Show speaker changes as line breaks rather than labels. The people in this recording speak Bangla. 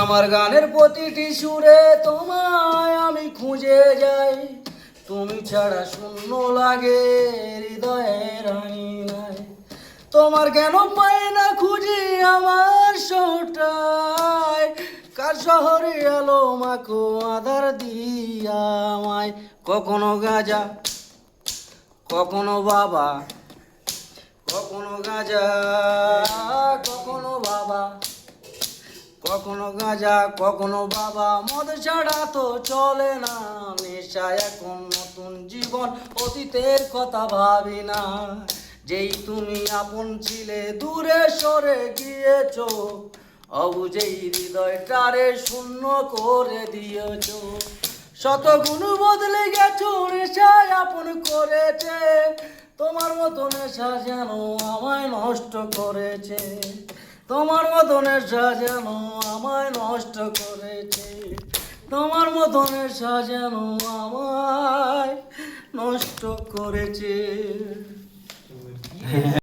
আমার গানের প্রতিটি সুরে তোমায় আমি খুঁজে যাই। তুমি ছাড়া শূন্য লাগে হৃদয়ের নাই। তোমার কেন পাই না খুঁজি আমার শহরটায় কার শহরে আলো মাখো, আধার দিয়া আমায়। কখনো গাজা, কখনো বাবা, কখনো গাজা, কখনো বাবা। কখনো গাঁজা, কখনো বাবা। মদ ছাড়া তো চলে না। নেশা এখন নতুন জীবন। অতীতের কথা ভাবি না। যেই তুমি আপন ছিলে, দূরে সরে গিয়েছো। অবুঝেই হৃদয়টারে শূন্য করে দিয়েছ। শত গুণ বদলে গেছ, নেশায় আপন করেছে। তোমার মতো নেশা যেন আমায় নষ্ট করেছে। তোমার মতনের সাজেন আমায় নষ্ট করেছে। তোমার মতনের সাজেন আমায় নষ্ট করেছে।